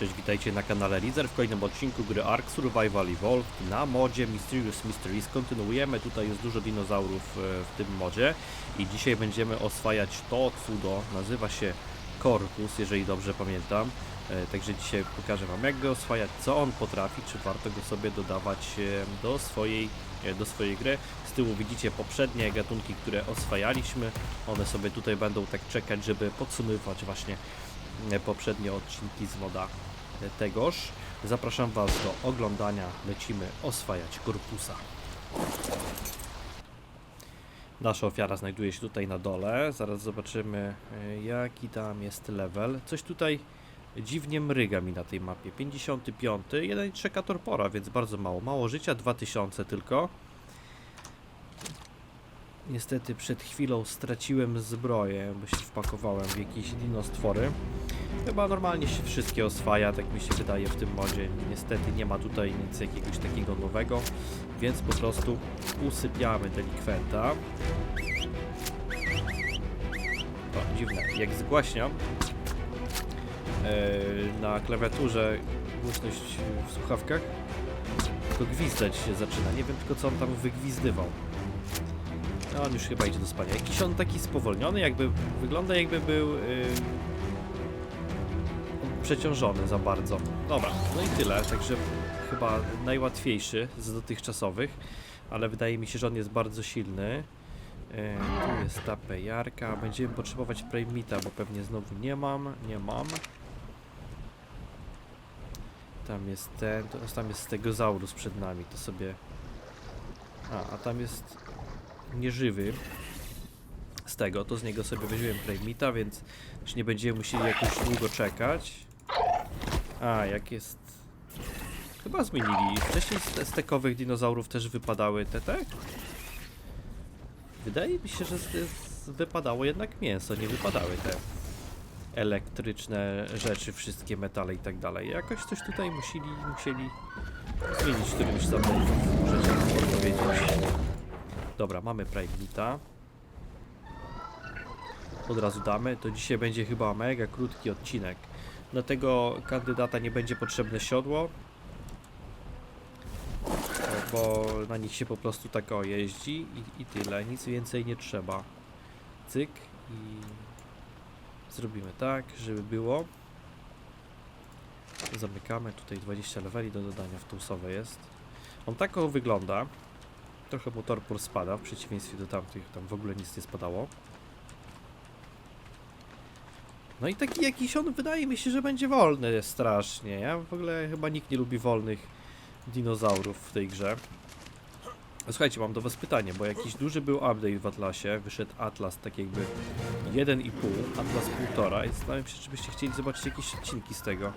Cześć, witajcie na kanale Lizer w kolejnym odcinku gry Ark Survival Evolved na modzie Mysterious Mysteries. Kontynuujemy, tutaj jest dużo dinozaurów e, w tym modzie i dzisiaj będziemy oswajać to cudo, nazywa się Corpus, jeżeli dobrze pamiętam. E, Także dzisiaj pokażę Wam jak go oswajać, co on potrafi, czy warto go sobie dodawać e, do swojej, do swojej gry. Z tyłu widzicie poprzednie gatunki, które oswajaliśmy. One sobie tutaj będą tak czekać, żeby podsumować właśnie poprzednie odcinki z moda tegoż. Zapraszam Was do oglądania. Lecimy oswajać korpusa. Nasza ofiara znajduje się tutaj na dole. Zaraz zobaczymy e, jaki tam jest level. Coś tutaj dziwnie mryga mi na tej mapie. 55, 1,3 torpora, więc bardzo mało. Mało życia, 2000 tylko. Niestety przed chwilą straciłem zbroję, bo się wpakowałem w jakieś dinostwory. Chyba normalnie się wszystkie oswaja, tak mi się wydaje w tym modzie. Niestety nie ma tutaj nic jakiegoś takiego nowego, więc po prostu usypiamy delikwenta. O, dziwne, jak zgłaśniam e, na klawiaturze głośność w słuchawkach, to gwizdać się zaczyna. Nie wiem tylko co on tam wygwizdywał. No, on już chyba idzie do spania. Jakiś on taki spowolniony, jakby wygląda jakby był yy, przeciążony za bardzo. Dobra, no i tyle, także chyba najłatwiejszy z dotychczasowych, ale wydaje mi się, że on jest bardzo silny. Yy, tu jest ta pejarka, będziemy potrzebować Primita, bo pewnie znowu nie mam, nie mam. Tam jest ten, tam jest Stegosaurus przed nami, to sobie... A, a tam jest nieżywy z tego, to z niego sobie weźmiemy Primita, więc nie będziemy musieli jakoś długo czekać. A, jak jest... Chyba zmienili. Wcześniej z stekowych dinozaurów też wypadały te, te? Wydaje mi się, że z, z, wypadało jednak mięso, nie wypadały te elektryczne rzeczy, wszystkie metale i tak dalej. Jakoś coś tutaj musieli, musieli zmienić w którymś muszę ci odpowiedzieć. Dobra, mamy Primita. Od razu damy. To dzisiaj będzie chyba mega krótki odcinek. Do tego kandydata nie będzie potrzebne siodło. e, Bo na nich się po prostu tak o jeździ i, i tyle. Nic więcej nie trzeba. Cyk i zrobimy tak, żeby było. Zamykamy. Tutaj 20 leveli do dodania w tusowe jest. On tak wygląda. Trochę mu torpor spada, w przeciwieństwie do tamtych, tam w ogóle nic nie spadało. No i taki jakiś on wydaje mi się, że będzie wolny strasznie. Ja w ogóle chyba nikt nie lubi wolnych dinozaurów w tej grze. Słuchajcie, mam do was pytanie, bo jakiś duży był update w Atlasie, wyszedł Atlas tak jakby 1,5, Atlas 1,5 i zastanawiam się, czy byście chcieli zobaczyć jakieś odcinki z tego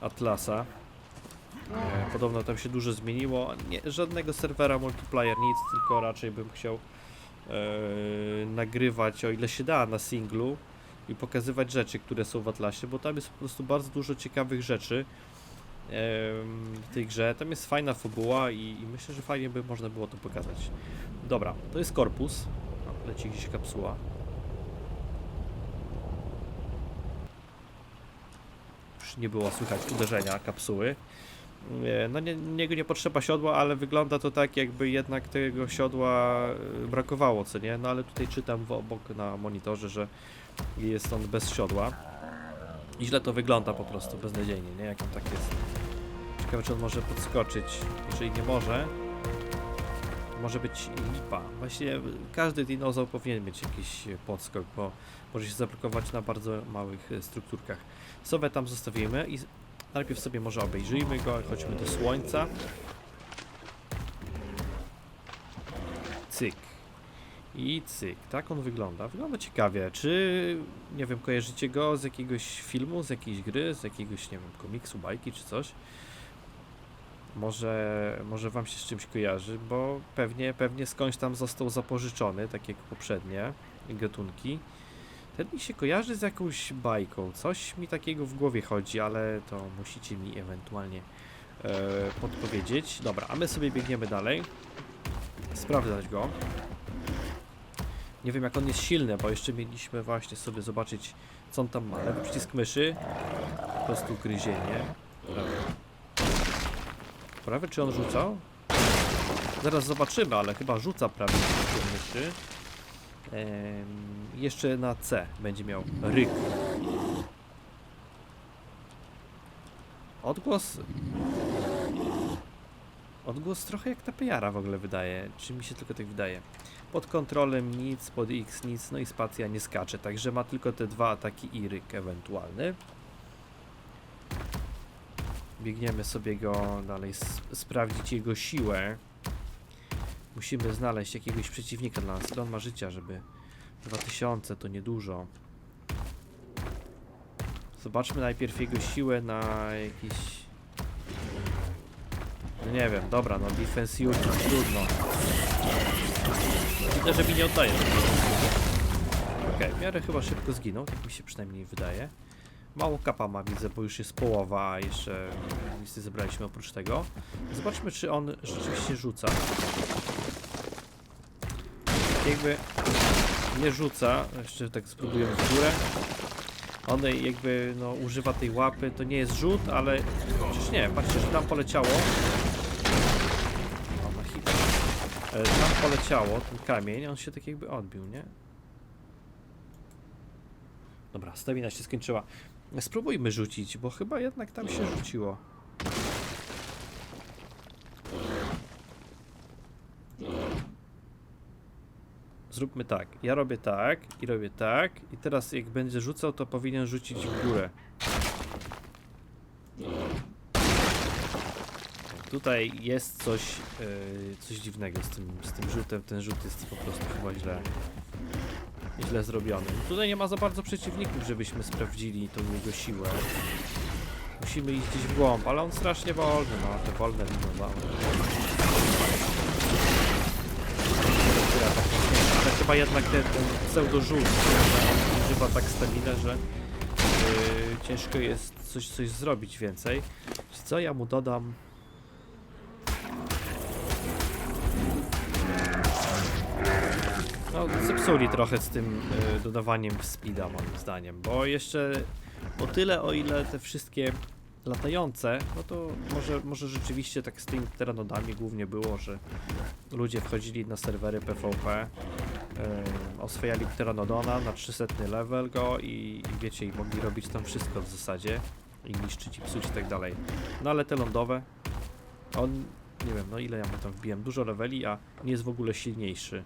Atlasa. E, Podobno tam się dużo zmieniło. Nie, żadnego serwera multiplayer, nic, tylko raczej bym chciał e, nagrywać o ile się da na singlu i pokazywać rzeczy, które są w Atlasie, bo tam jest po prostu bardzo dużo ciekawych rzeczy em, w tej grze. Tam jest fajna fabuła i, i myślę, że fajnie by można było to pokazać. Dobra, to jest korpus. Leci gdzieś kapsuła. Nie było słychać uderzenia kapsuły. No nie, niego nie potrzeba siodła, ale wygląda to tak, jakby jednak tego siodła y, brakowało, co nie? No ale tutaj czytam w obok na monitorze, że jest on bez siodła. I źle to wygląda po prostu, beznadziejnie, nie? Jak on tak jest. Ciekawe, czy on może podskoczyć. Jeżeli nie może, może być lipa. Właściwie każdy dinozaur powinien mieć jakiś podskok, bo może się zablokować na bardzo małych y, strukturkach. Sowę tam zostawimy i Najpierw sobie może obejrzyjmy go, chodźmy do słońca. Cyk. I cyk. Tak on wygląda. Wygląda ciekawie. Czy, nie wiem, kojarzycie go z jakiegoś filmu, z jakiejś gry, z jakiegoś, nie wiem, komiksu, bajki czy coś? Może, może wam się z czymś kojarzy, bo pewnie, pewnie skądś tam został zapożyczony, tak jak poprzednie gatunki. Ten mi się kojarzy z jakąś bajką. Coś mi takiego w głowie chodzi, ale to musicie mi ewentualnie e, podpowiedzieć. Dobra, a my sobie biegniemy dalej. Sprawdzać go. Nie wiem jak on jest silny, bo jeszcze mieliśmy właśnie sobie zobaczyć Co on tam ma? Lewy przycisk myszy. Po prostu gryzienie. Prawy czy on rzucał? Zaraz zobaczymy, ale chyba rzuca przycisk myszy. Jeszcze na C będzie miał ryk. Odgłos. Odgłos trochę jak ta pejara w ogóle wydaje. Czy mi się tylko tak wydaje? Pod kontrolem nic, pod X nic, no i spacja nie skacze. Także ma tylko te dwa ataki i ryk ewentualny. Biegniemy sobie go dalej, s- sprawdzić jego siłę. Musimy znaleźć jakiegoś przeciwnika dla nas. Ile on ma życia, żeby... 2000 to niedużo. Zobaczmy najpierw jego siłę na jakiś... No nie wiem, dobra, no defense unit, trudno. Widzę, że mi nie oddaje. Okej, w miarę chyba szybko zginął, tak mi się przynajmniej wydaje. Mało kapa ma, widzę, bo już jest połowa, a jeszcze nic nie zebraliśmy oprócz tego. Zobaczmy, czy on rzeczywiście rzuca. Jakby nie rzuca, jeszcze tak spróbujemy w górę. On jakby no, używa tej łapy, to nie jest rzut, ale przecież nie, patrzcie, że tam poleciało. O, na hita. E, Tam poleciało ten kamień, on się tak jakby odbił, nie? Dobra, stamina się skończyła. Spróbujmy rzucić, bo chyba jednak tam się rzuciło. Zróbmy tak. Ja robię tak i robię tak. I teraz jak będzie rzucał, to powinien rzucić w górę. Tutaj jest coś, yy, coś dziwnego z tym, z tym rzutem. Ten rzut jest po prostu chyba źle, źle zrobiony. Tutaj nie ma za bardzo przeciwników, żebyśmy sprawdzili tą jego siłę. Musimy iść gdzieś w głąb, ale on strasznie wolny, no te wolne nie- Ale chyba jednak ten, ten pseudo-rzut on używa tak staminę, że yy, ciężko jest coś, coś zrobić więcej. Co ja mu dodam? No, zepsuli trochę z tym y, dodawaniem speeda moim zdaniem, bo jeszcze o tyle, o ile te wszystkie latające, no to może, może rzeczywiście tak z tymi teranodami głównie było, że ludzie wchodzili na serwery PvP, y, oswajali Pteranodona na 300 level go i, i wiecie, i mogli robić tam wszystko w zasadzie i niszczyć i psuć i tak dalej. No ale te lądowe, on, nie wiem, no ile ja mu tam wbiłem, dużo leveli, a nie jest w ogóle silniejszy.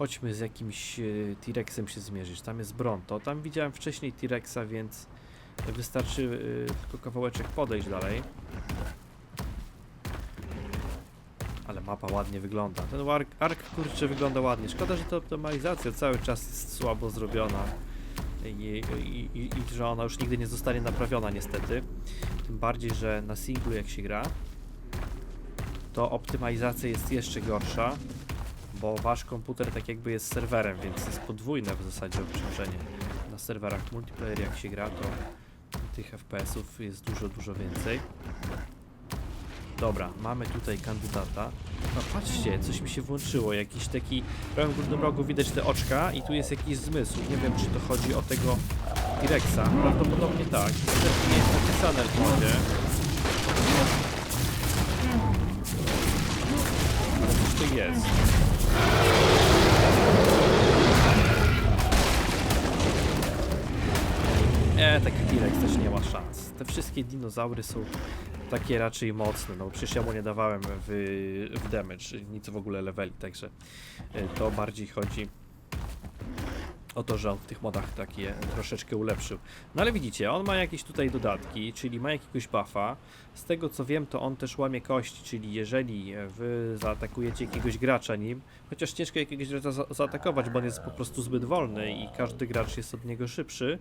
Chodźmy z jakimś e, T-Rexem się zmierzyć. Tam jest Bronto. Tam widziałem wcześniej T-Rexa, więc wystarczy e, tylko kawałeczek podejść dalej. Ale mapa ładnie wygląda. Ten ark, ark kurczę wygląda ładnie. Szkoda, że ta optymalizacja cały czas jest słabo zrobiona. I, i, i, I że ona już nigdy nie zostanie naprawiona niestety. Tym bardziej, że na singlu jak się gra, to optymalizacja jest jeszcze gorsza bo wasz komputer tak jakby jest serwerem, więc jest podwójne w zasadzie obciążenie. Na serwerach multiplayer jak się gra, to tych FPS-ów jest dużo, dużo więcej. Dobra, mamy tutaj kandydata. No patrzcie, coś mi się włączyło, jakiś taki... W prawym górnym rogu widać te oczka i tu jest jakiś zmysł. Nie wiem, czy to chodzi o tego T-Rexa. Prawdopodobnie tak. Niestety nie jest napisane w modzie. To jest. Nie, taki T-Rex też nie ma szans. Te wszystkie dinozaury są takie raczej mocne. No przecież ja mu nie dawałem w, w damage, nic w ogóle leveli, także y, to bardziej chodzi o to, że on w tych modach takie troszeczkę ulepszył. No ale widzicie, on ma jakieś tutaj dodatki, czyli ma jakiegoś buffa. Z tego co wiem, to on też łamie kości, czyli jeżeli wy zaatakujecie jakiegoś gracza nim, chociaż ciężko jakiegoś gracza za zaatakować, bo on jest po prostu zbyt wolny i każdy gracz jest od niego szybszy,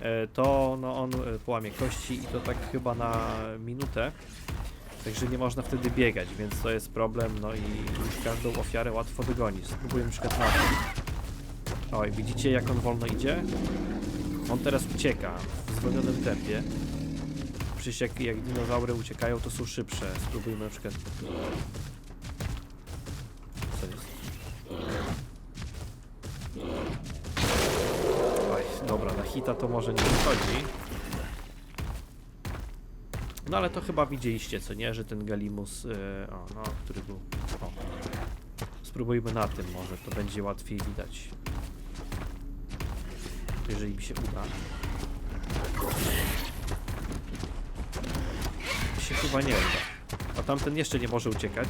e, to no, on e, połamie kości i to tak chyba na minutę. Także nie można wtedy biegać, więc to jest problem, no i już każdą ofiarę łatwo wygonić. Spróbujemy na przykład na. Oj, widzicie jak on wolno idzie? On teraz ucieka w zwolnionym tempie. Przecież jak, jak dinozaury uciekają, to są szybsze. Spróbujmy na przykład... Co jest? Oj, hita to może nie wychodzi. No ale to chyba widzieliście, co nie? Że ten Galimus, yy, o, no, który był... O. Spróbujmy na tym może, to będzie łatwiej widać. Jeżeli mi się uda. Mi się chyba nie uda. A tamten jeszcze nie może uciekać.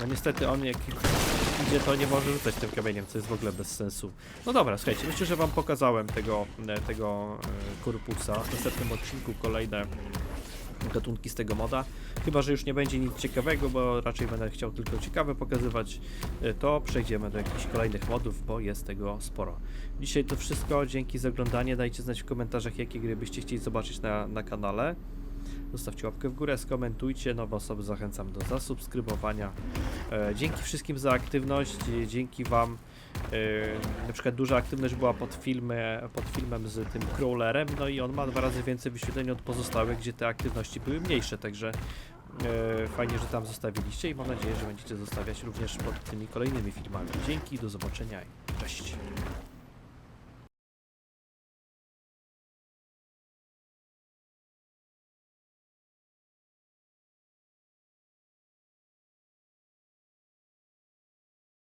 No niestety on jak idzie to nie może rzucać tym kamieniem, co jest w ogóle bez sensu. No dobra, słuchajcie, myślę, że wam pokazałem tego, e, tego e, korpusa. W następnym odcinku kolejne gatunki z tego moda. Chyba, że już nie będzie nic ciekawego, bo raczej będę chciał tylko ciekawe pokazywać, e, to przejdziemy do jakichś kolejnych modów, bo jest tego sporo. Dzisiaj to wszystko, dzięki za oglądanie, dajcie znać w komentarzach, jakie gry byście chcieli zobaczyć na, na kanale. Zostawcie łapkę w górę, skomentujcie, nowe osoby zachęcam do zasubskrybowania. E, dzięki wszystkim za aktywność, e, dzięki Wam. E, na przykład duża aktywność była pod, filmy, pod filmem z tym crawlerem, no i on ma dwa razy więcej wyświetleń od pozostałych, gdzie te aktywności były mniejsze, także e, fajnie, że tam zostawiliście i mam nadzieję, że będziecie zostawiać również pod tymi kolejnymi filmami. Dzięki, do zobaczenia i cześć.